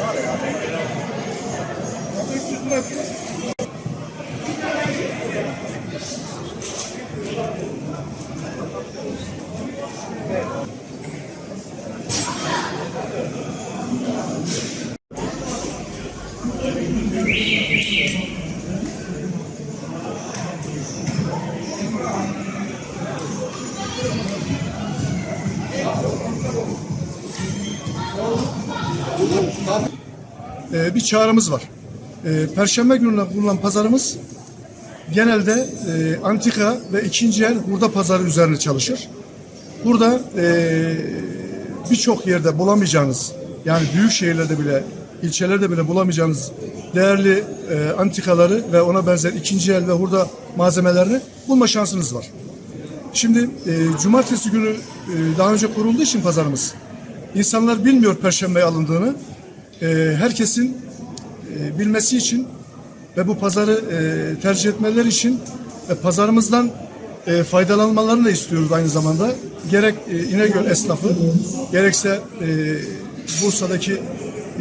Vale, vale, vale. Ee, bir çağrımız var. Ee, Perşembe gününe kurulan pazarımız genelde e, antika ve ikinci el hurda pazarı üzerine çalışır. Burada e, birçok yerde bulamayacağınız yani büyük şehirlerde bile ilçelerde bile bulamayacağınız değerli e, antikaları ve ona benzer ikinci el ve hurda malzemelerini bulma şansınız var. Şimdi e, cumartesi günü e, daha önce kurulduğu için pazarımız insanlar bilmiyor perşembeye alındığını. E, herkesin e, bilmesi için ve bu pazarı e, tercih etmeleri için e, pazarımızdan e, faydalanmalarını da istiyoruz aynı zamanda. Gerek e, İnegöl esnafı, gerekse e, Bursa'daki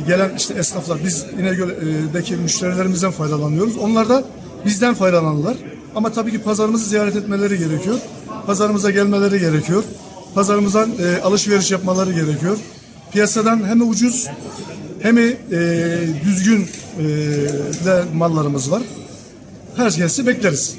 gelen işte esnaflar, biz İnegöl'deki müşterilerimizden faydalanıyoruz. Onlar da bizden faydalanırlar. Ama tabii ki pazarımızı ziyaret etmeleri gerekiyor. Pazarımıza gelmeleri gerekiyor. Pazarımızdan e, alışveriş yapmaları gerekiyor. Piyasadan hem ucuz hem e, düzgün e, de mallarımız var. Herkesi bekleriz.